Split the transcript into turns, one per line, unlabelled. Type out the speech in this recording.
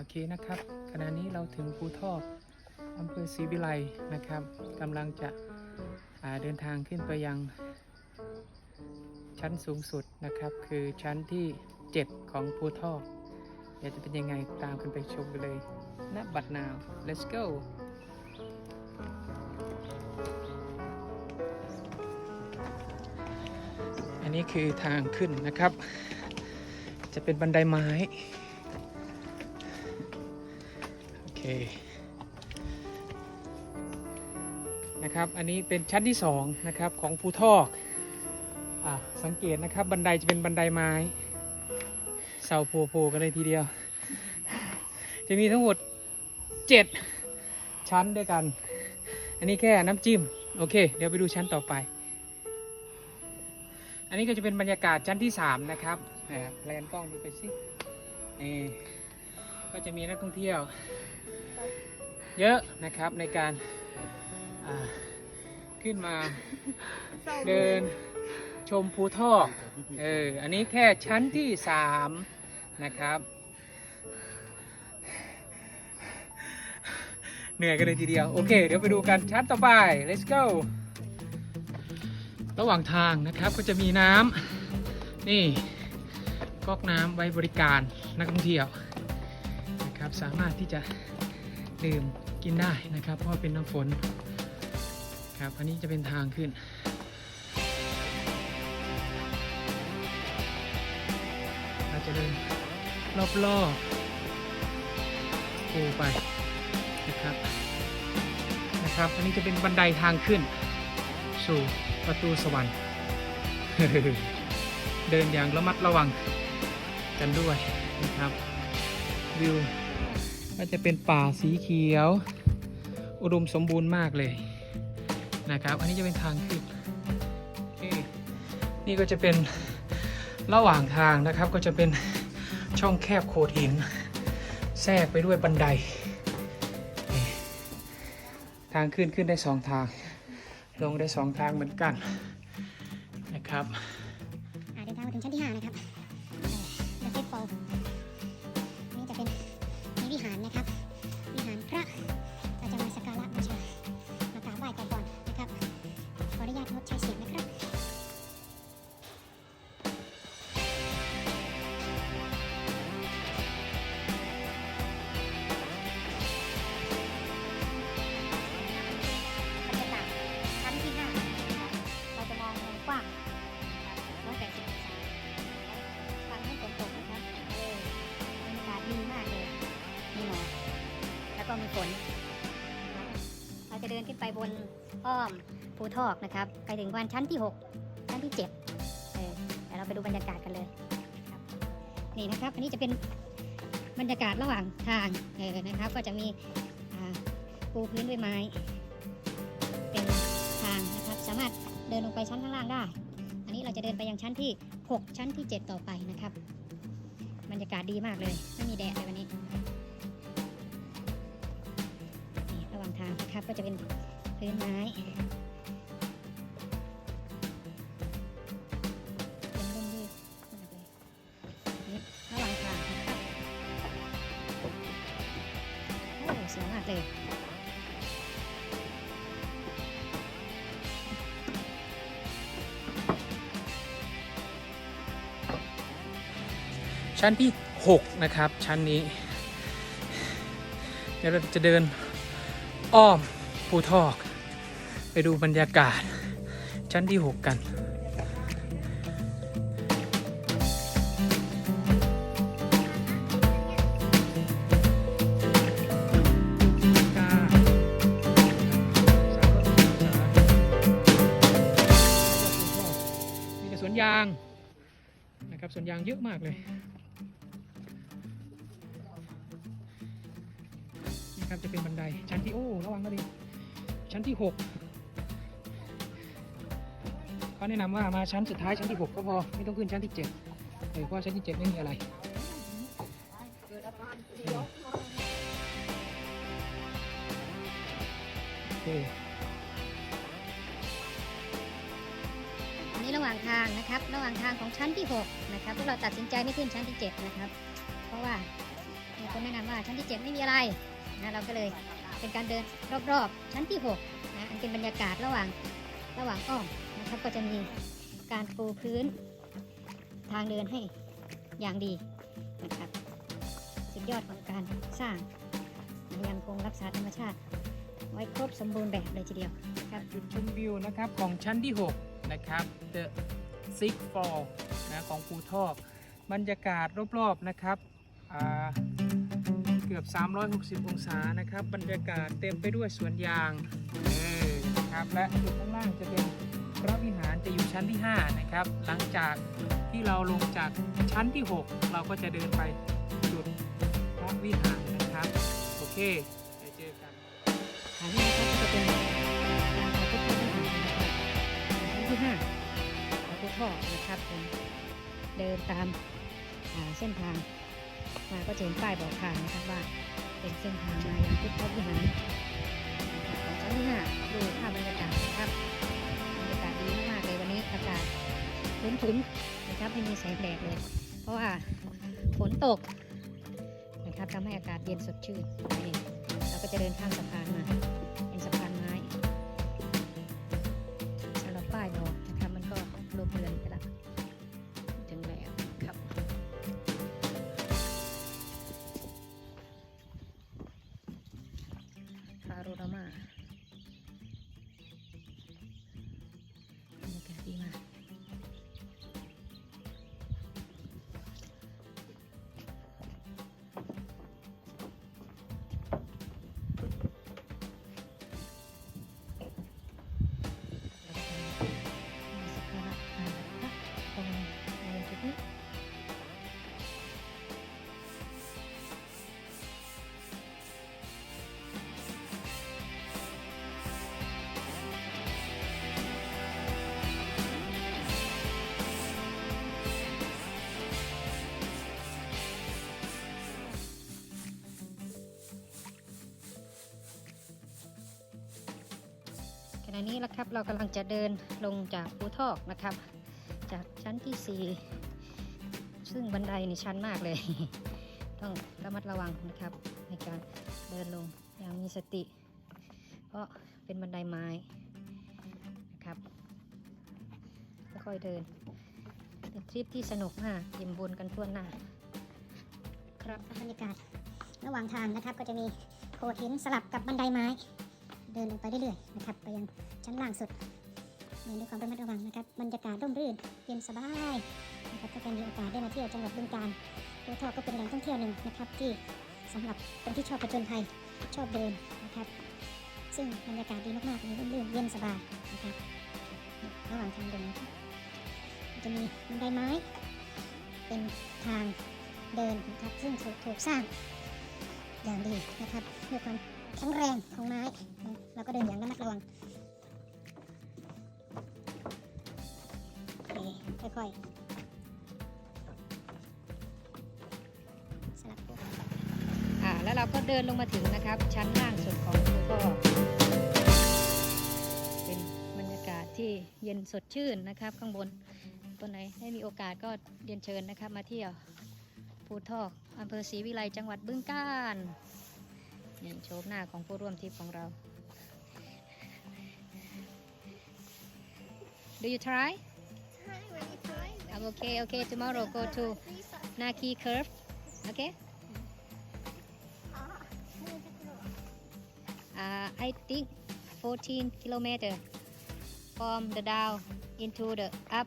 โอเคนะครับ ขณะนี้เราถึงภูทอกอำเภอศรีวิไลนะครับกำลังจะเดินทางขึ้นไปยัง ชั้นสูงสุดนะครับ คือชั้นที่ 7 ของภูทอกเดี๋ยวจะเป็นยังไงตามกันไปชมกันเลยณบัดนาว let's go อันนี้คือทางขึ้นนะครับ จะเป็นบันไดไม้ เคนะครับ อันนี้เป็นชั้นที่สองนะครับของภูทอกอสังเกตนะครับบันไดจะเป็นบันไดไม้เสาโผล่ๆกันเลยทีเดียว จะมีทั้งหมด 7 ชั้นด้วยกัน อันนี้แค่น้ำจิ้ม โอเค เดี๋ยวไปดูชั้นต่อไป อันนี้ก็จะเป็นบรรยากาศชั้นที่ 3 นะครับแหมแพลนกล้องดูไปสินี่ก็จะมีนักท่องเที่ยว เยอะนะครับในการอ่าขึ้นมาเดินชมภูทอกเอออันนี้แค่ชั้นที่3นะครับเหนื่อยกันเลยทีเดียว โอเค เดี๋ยวไปดูกันชั้นต่อไป let's go ระหว่างทางนะครับก็จะมีน้ำนี่ก๊อกน้ำไว้บริการนักท่องเที่ยวนะครับสามารถที่จะดื่ม กินได้นะครับ เพราะเป็นน้ำฝนครับอันนี้จะเป็นทางขึ้นเราจะเดินรอบๆปูไปนะครับนะครับ อันนี้จะเป็นบันไดทางขึ้น สู่ประตูสวรรค์ เดินอย่างระมัดระวังกันด้วยนะครับวิวก็จะเป็นป่าสีเขียว อุดมสมบูรณ์มากเลยนะครับ อันนี้จะเป็นทางขึ้นโอเคนี่ก็จะเป็นระหว่างทางนะครับ ก็จะเป็นช่องแคบโขดหิน แทรกไปด้วยบันได ทางขึ้นขึ้นได้สองทาง ลงได้สองทางเหมือนกันนะครับ
เดินขึ้นไปบนอ้อมภูทอกนะครับ ไปถึงวันชั้นที่ 6 ชั้นที่7เออเดี๋ยวเราไปดูบรรยากาศกันเลยครับนี่นะครับ อันนี้จะเป็นบรรยากาศระหว่างทางเออนะครับ ก็จะมีปูพื้นด้วยไม้ เป็นทางนะครับ สามารถเดินลงไปชั้นข้างล่างได้ อันนี้เราจะเดินไปยังชั้นที่ 6 ชั้นที่ 7 ต่อไปนะครับ บรรยากาศดีมากเลย ไม่มีแดดเลยวันนี้ นะครับ ก็จะเป็นพื้นไม้เป็นร่มรื่มากเลยนี่ระหว่างทางนะครับโอ้สวยมากเลย
ชั้นที่ 6 นะครับ ชั้นนี้ เดี๋ยวเราจะเดิน อ้อมภูทอก ไปดูบรรยากาศ ชั้นที่ 6 กันมีแต่สวนยางนะครับสวนยางเยอะมากเลย นะครับจะเป็นบันไดชั้นที่โอ้ระวังก็ดีชั้นที่หกเขาแนะนำว่ามาชั้นสุดท้ายชั้นที่หกก็พอไม่ต้องขึ้นชั้นที่เจ็ดเออเพราะชั้นที่เจ็ดไม่มีอะไรโอเค
อันนี้ระหว่างทางนะครับ ระหว่างทางของชั้นที่ 6 นะครับพวกเราตัดสินใจไม่ขึ้นชั้นที่ 7 นะครับ เพราะว่าเอมีคนแนะนำว่าชั้นที่ 7 ไม่มีอะไร นะเราก็เลยเป็นการเดินรอบๆ ชั้นที่6นะอันเป็นบรรยากาศระหว่างระหว่างอ้อมนะครับก็จะมีการปูพื้นทางเดินให้อย่างดีนะครับสุดยอดของการสร้างยังคงรักษาธรรมชาติ ไว้ครบสมบูรณ์แบบเลยทีเดียวครับ
จุดชมวิวนะครับของชั้นที่ 6 นะครับ The Six Fall นะของภูทอกบรรยากาศรอบๆนะครับอ่า เกือบ 360 องศานะครับ บรรยากาศเต็มไปด้วยสวนยางเออนะครับและจุดข้างล่างจะเป็นพระวิหารจะอยู่ชั้นที่ 5 นะครับ หลังจากที่เราลงจากชั้นที่ 6 เราก็จะเดินไปจุดพระวิหารนะครับ โอเคเดี๋ยวเจอกัน
ฐานนี้ครับก็จะเป็นการพระพุทธวิหารนะครับชั้นที่ห้าพระพุทธท่อนะครับผมเดินตามเส้นทาง มาก็จะเห็นป้ายบอกทางนะครับว่า เป็นเส้นทางมายังพุทธวิหารนบของชั้นที่ห้าดูภาพบรรยากาศนะครับบรรยากาศดีมากเลยวันนี้อากาศครึ้มๆนะครับไม่มีแสงแดดเลย เพราะว่าฝนตกนะครับทำให้อากาศเย็นสดชื่นเราก็จะเดินข้ามสะพานมาเป็นสะพาน โรรามา ณะนี้ละครับเรากำลังจะเดินลงจากภูทอกนะครับ จากชั้นที่ 4 ซึ่งบันไดนี่ชันมากเลย ต้องระมัดระวังนะครับ ในการเดินลงอย่างมีสติ เพราะเป็นบันไดไม้นะครับค่อยๆเดิน เป็นทริปที่สนุกมากยิ้มบุญกันทั่วหน้า ครับบรรยากาศระหว่างทางนะครับก็จะมีโขดหินสลับกับบันไดไม้ เดินลงไปเรื่อยๆนะครับไปยังชั้นล่างสุดเดินด้วยความระมัดระวังนะครับบรรยากาศร่มรื่นเย็นสบายนะครับถ้าใครมีโอกาสได้มาเที่ยวจังหวัดบึงกาฬภูทอกก็เป็นแหล่งท่องเที่ยวหนึ่งนะครับที่สำหรับคนที่ชอบผจญภัยชอบเดินนะครับ ซึ่งบรรยากาศดีมากๆเลยร่มรื่นเย็นสบายนะครับระหว่างทางเดินจะมีบันไดไม้ เป็นทางเดินนะครับซึ่งถูกสร้างอย่างดีนะครับด้วยความแข็งแรงของไม้ เราก็เดินอย่างระมัดระวังคค่อยๆสลับตัวอ่าแล้วเราก็เดินลงมาถึงนะครับ ชั้นล่างสุดของภูก็เป็นบรรยากาศที่เย็นสดชื่นนะครับ ข้างบนตัวไหนได้มีโอกาสก็เรียนเชิญนะครับ มาเที่ยวภูทอกอำเภอศรีวิไลจังหวัดบึงกาฬนี่โฉมหน้าของผู้ร่วมทริปของเรา Do you try? I'm okay, okay. Tomorrow go to Naki Curve. Okay? Uh, I think 14 kilometer from the down into the up